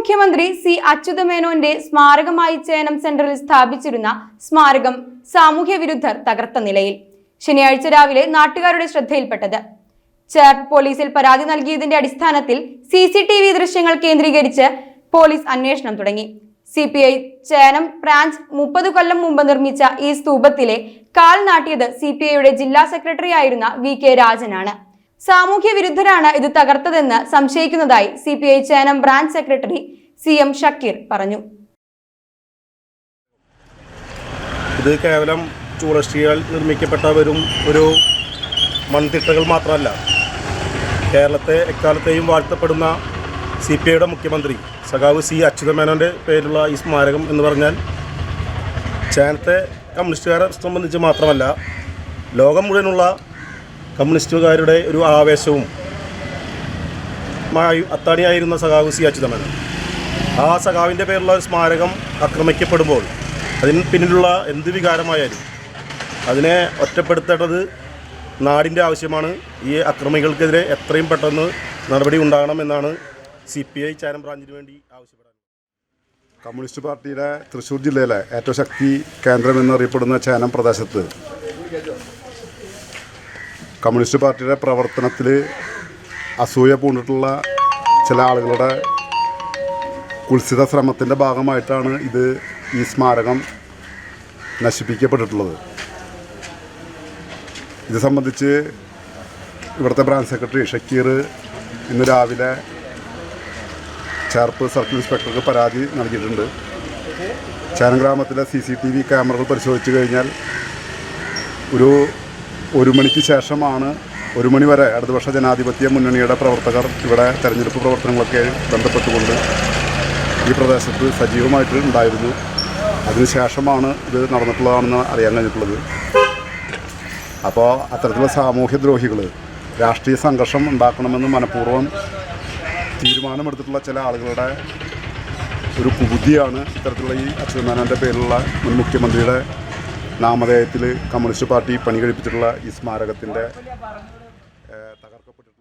മുഖ്യമന്ത്രി സി അച്യുതമേനോന്റെ സ്മാരകമായി ചേനം സെന്ററിൽ സ്ഥാപിച്ചിരുന്ന സ്മാരകം സാമൂഹ്യ വിരുദ്ധർ തകർത്ത നിലയിൽ. ശനിയാഴ്ച രാവിലെ നാട്ടുകാരുടെ ശ്രദ്ധയിൽപ്പെട്ടത്. ചേർപ്പ് പോലീസിൽ പരാതി നൽകിയതിന്റെ അടിസ്ഥാനത്തിൽ സി സി ടി വി ദൃശ്യങ്ങൾ കേന്ദ്രീകരിച്ച് പോലീസ് അന്വേഷണം തുടങ്ങി. C P I Chenam branch മുപ്പത് കൊല്ലം മുമ്പ് നിർമ്മിച്ച ഈ സ്തൂപത്തിലെ കാൽ നാട്ടിയത് സി പി ഐയുടെ ജില്ലാ സെക്രട്ടറി ആയിരുന്ന വി കെ രാജനാണ്. സാമൂഹ്യ വിരുദ്ധരാണ് ഇത് തകർത്തതെന്ന് സംശയിക്കുന്നതായി C P I Chenam branch secretary C M Shakeer പറഞ്ഞു. ഇത് കേവലം ടൂറിസ്റ്റുകൾ നിർമ്മിക്കപ്പെട്ട വരും ഒരു മൺതിട്ടകൾ മാത്രമല്ല കേരളത്തെ എക്കാലത്തെയും വാഴ്ത്തപ്പെടുന്ന സി പി ഐയുടെ മുഖ്യമന്ത്രി സഖാവ് സി അച്യുതമേനോന്റെ പേരിലുള്ള ഈ സ്മാരകം എന്ന് പറഞ്ഞാൽ ചേനത്തെ കമ്മ്യൂണിസ്റ്റുകാരെ സംബന്ധിച്ച് മാത്രമല്ല ലോകം മുഴുവനുള്ള കമ്മ്യൂണിസ്റ്റുകാരുടെ ഒരു ആവേശവും അത്താണിയായിരുന്ന സഖാവ് സി അച്യുതമേനോൻ. ആ സഖാവിന്റെ പേരിലുള്ള ഒരു സ്മാരകം ആക്രമിക്കപ്പെടുമ്പോൾ അതിന് പിന്നിലുള്ള എന്ത് വികാരമായാലും അതിനെ ഒറ്റപ്പെടുത്തേണ്ടത് നാടിന്റെ ആവശ്യമാണ്. ഈ അക്രമികൾക്കെതിരെ എത്രയും പെട്ടെന്ന് നടപടി ഉണ്ടാകണമെന്നാണ് സി പി ഐ ചാരം ബ്രാഞ്ചിന് വേണ്ടി ആവശ്യപ്പെടുന്നത് കമ്മ്യൂണിസ്റ്റ് പാർട്ടിയുടെ തൃശ്ശൂർ ജില്ലയിലെ ഏറ്റവും ശക്തി കേന്ദ്രം എന്നറിയപ്പെടുന്ന ചേനം പ്രദേശത്ത് കമ്മ്യൂണിസ്റ്റ് പാർട്ടിയുടെ പ്രവർത്തനത്തിൽ അസൂയ പൂണ്ടിട്ടുള്ള ചില ആളുകളുടെ കുൽസിത ശ്രമത്തിന്റെ ഭാഗമായിട്ടാണ് ഇത് ഈ സ്മാരകം നശിപ്പിക്കപ്പെട്ടിട്ടുള്ളത്. ഇത് സംബന്ധിച്ച് ഇവിടുത്തെ ബ്രാഞ്ച് സെക്രട്ടറി ഷക്കീർ ഇന്ന് രാവിലെ ചേർപ്പ് സർക്കിൾ ഇൻസ്പെക്ടർക്ക് പരാതി നൽകിയിട്ടുണ്ട്. ചേനം ഗ്രാമത്തിലെ സി സി ടി വി ക്യാമറകൾ പരിശോധിച്ച് കഴിഞ്ഞാൽ ഒരു ഒരു മണിക്ക് ശേഷമാണ് ഒരു മണി വരെ ഇടതുപക്ഷ ജനാധിപത്യ മുന്നണിയുടെ പ്രവർത്തകർ ഇവിടെ തെരഞ്ഞെടുപ്പ് പ്രവർത്തനങ്ങളൊക്കെ ബന്ധപ്പെട്ടുകൊണ്ട് ഈ പ്രദേശത്ത് സജീവമായിട്ട് ഉണ്ടായിരുന്നു. അതിനുശേഷമാണ് ഇത് നടന്നിട്ടുള്ളതാണെന്ന് അറിയാൻ കഴിഞ്ഞിട്ടുള്ളത്. അപ്പോൾ അത്തരത്തിലുള്ള സാമൂഹ്യദ്രോഹികൾ രാഷ്ട്രീയ സംഘർഷം ഉണ്ടാക്കണമെന്ന് മനഃപൂർവം തീരുമാനമെടുത്തിട്ടുള്ള ചില ആളുകളുടെ ഒരു കുബുദ്ധിയാണ് ഇത്തരത്തിലുള്ള ഈ അച്യുതമേനോന്റെ പേരിലുള്ള മുൻ മുഖ്യമന്ത്രിയുടെ നാമധേയത്തിൽ കമ്മ്യൂണിസ്റ്റ് പാർട്ടി പണി കഴിപ്പിച്ചിട്ടുള്ള ഈ സ്മാരകത്തിന്റെ തകർക്കപ്പെട്ടിട്ടുള്ള